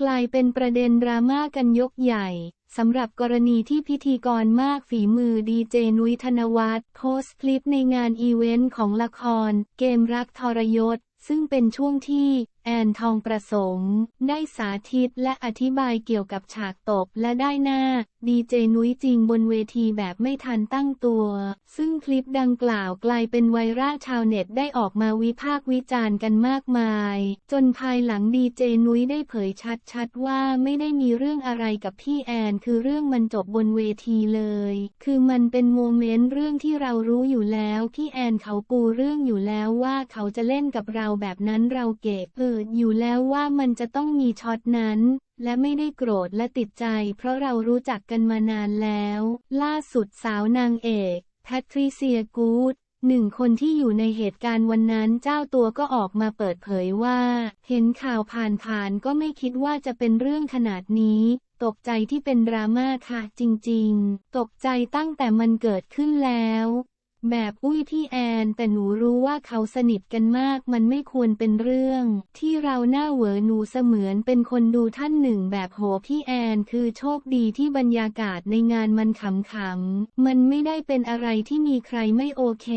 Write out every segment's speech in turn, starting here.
กลายเป็นประเด็นดราม่ากันยกใหญ่สำหรับกรณีที่พิธีกรมากฝีมือดีเจนุ้ยธนวัฒน์โพสต์คลิปในงานอีเวนต์ของละคร เกมรักทรยศ ซึ่งเป็นช่วงที่ แอนทองประสงค์ ได้สาธิตและอธิบายเกี่ยวกับฉากตบและได้หน้า ดีเจนุ้ยจริงบนเวทีแบบไม่ทันตั้งตัว ซึ่งคลิปดังกล่าวกลายเป็นไวรัลชาวเน็ตได้ออกมาวิพากษ์วิจารณ์กันมากมาย จนภายหลังดีเจนุ้ยได้เผยชัดๆว่าไม่ได้มีเรื่องอะไรกับพี่แอน คือเรื่องมันจบบนเวทีเลย คือมันเป็นโมเมนต์เรื่องที่เรารู้อยู่แล้วพี่แอนเขาปูเรื่องอยู่แล้วว่าเขาจะเล่นกับเราแบบนั้นเราเก็บเอออยู่แล้วว่ามันจะต้องมีช็อตนั้น และไม่ได้โกรธและติดใจ เพราะเรารู้จักกันมานานแล้ว ล่าสุดสาวนางเอกแพทริเซียกูดหนึ่งคนที่อยู่ในเหตุการณ์วันนั้นเจ้าตัวก็ออกมาเปิดเผยว่า เห็นข่าวผ่านๆก็ไม่คิดว่าจะเป็นเรื่องขนาดนี้ ตกใจที่เป็นดราม่าค่ะจริงๆ ตกใจตั้งแต่มันเกิดขึ้นแล้ว แบบอุ้ยพี่แอน แต่หนูรู้ว่าเขาสนิทกันมาก มันไม่ควรเป็นเรื่อง ที่เราหน้าเหวอหนูเสมือนเป็นคนดูท่านหนึ่งแบบโหพี่แอน คือโชคดีที่บรรยากาศในงานมันขำๆ มันไม่ได้เป็นอะไรที่มีใครไม่โอเค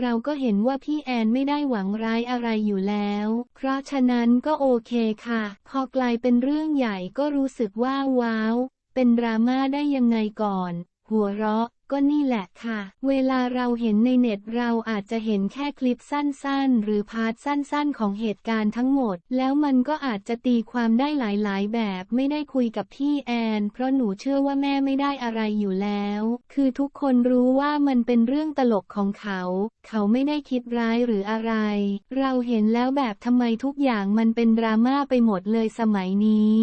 เราก็เห็นว่าพี่แอนไม่ได้หวังร้ายอะไรอยู่แล้ว เพราะฉะนั้นก็โอเคค่ะ พอกลายเป็นเรื่องใหญ่ก็รู้สึกว่าว้าว เป็นดราม่าได้ยังไงก่อน หัวเราะ ก็นี่แหละค่ะ เวลาเราเห็นในเน็ตเราอาจจะเห็นแค่คลิปสั้นๆ หรือพาร์ทสั้นๆ ของเหตุการณ์ทั้งหมด แล้วมันก็อาจจะตีความได้หลายๆ แบบไม่ได้คุยกับพี่แอน เพราะหนูเชื่อว่าแม่ไม่ได้อะไรอยู่แล้ว คือทุกคนรู้ว่ามันเป็นเรื่องตลกของเขา เขาไม่ได้คิดร้ายหรืออะไร เราเห็นแล้วแบบทำไมทุกอย่างมันเป็นดราม่าไปหมดเลยสมัยนี้